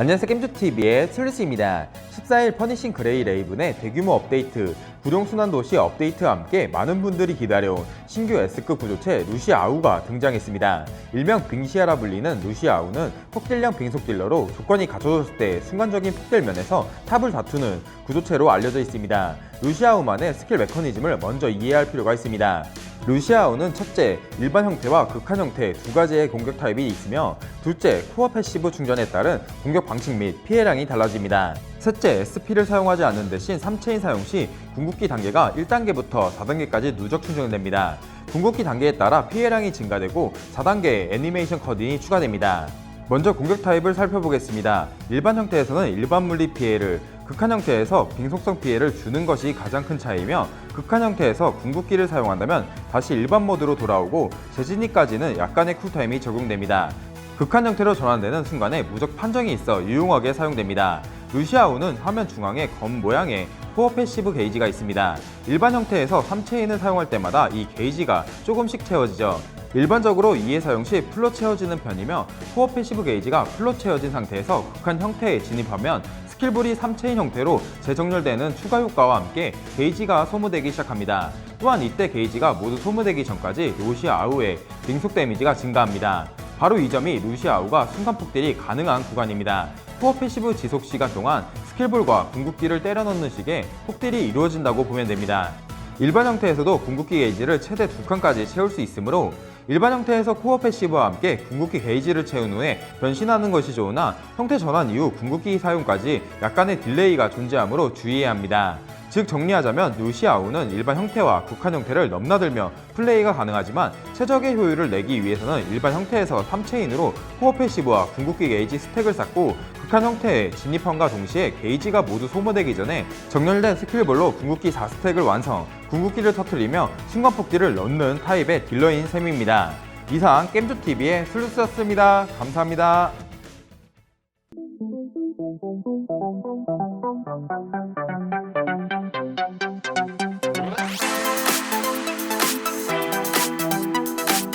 안녕하세요 겜주TV의 슬루시입니다. 14일 퍼니싱 그레이 레이븐의 대규모 업데이트, 구룡순환 도시 업데이트와 함께 많은 분들이 기다려온 신규 S급 구조체 루시아우가 등장했습니다. 일명 빙시아라 불리는 루시아우는 폭딜량 빙속 딜러로 조건이 갖춰졌을 때 순간적인 폭딜 면에서 탑을 다투는 구조체로 알려져 있습니다. 루시아우만의 스킬 메커니즘을 먼저 이해할 필요가 있습니다. 루시아우는 첫째, 일반 형태와 극한 형태 두 가지의 공격 타입이 있으며 둘째, 코어 패시브 충전에 따른 공격 방식 및 피해량이 달라집니다. 셋째, SP를 사용하지 않는 대신 3체인 사용 시 궁극기 단계가 1단계부터 4단계까지 누적 충전됩니다. 궁극기 단계에 따라 피해량이 증가되고 4단계의 애니메이션 커딩이 추가됩니다. 먼저 공격 타입을 살펴보겠습니다. 일반 형태에서는 일반 물리 피해를, 극한 형태에서 빙속성 피해를 주는 것이 가장 큰 차이며 극한 형태에서 궁극기를 사용한다면 다시 일반 모드로 돌아오고 재진입까지는 약간의 쿨타임이 적용됩니다. 극한 형태로 전환되는 순간에 무적 판정이 있어 유용하게 사용됩니다. 루시아우는 화면 중앙에 검 모양의 코어 패시브 게이지가 있습니다. 일반 형태에서 3체인을 사용할 때마다 이 게이지가 조금씩 채워지죠. 일반적으로 2회 사용 시 풀로 채워지는 편이며 코어 패시브 게이지가 풀로 채워진 상태에서 극한 형태에 진입하면 스킬볼이 3체인 형태로 재정렬되는 추가 효과와 함께 게이지가 소모되기 시작합니다. 또한 이때 게이지가 모두 소모되기 전까지 루시아우의 빙속 데미지가 증가합니다. 바로 이 점이 루시아우가 순간 폭딜이 가능한 구간입니다. 코어 패시브 지속 시간 동안 스킬볼과 궁극기를 때려 넣는 식의 폭딜이 이루어진다고 보면 됩니다. 일반 형태에서도 궁극기 게이지를 최대 두 칸까지 채울 수 있으므로 일반 형태에서 코어 패시브와 함께 궁극기 게이지를 채운 후에 변신하는 것이 좋으나 형태 전환 이후 궁극기 사용까지 약간의 딜레이가 존재하므로 주의해야 합니다. 즉 정리하자면 루시아우는 일반 형태와 극한 형태를 넘나들며 플레이가 가능하지만 최적의 효율을 내기 위해서는 일반 형태에서 3체인으로 코어 패시브와 궁극기 게이지 스택을 쌓고 극한 형태에 진입함과 동시에 게이지가 모두 소모되기 전에 정렬된 스킬볼로 궁극기 4스택을 완성, 궁극기를 터트리며 순간 폭딜을 넣는 타입의 딜러인 셈입니다. 이상 겜조TV의 슬루스였습니다. 감사합니다.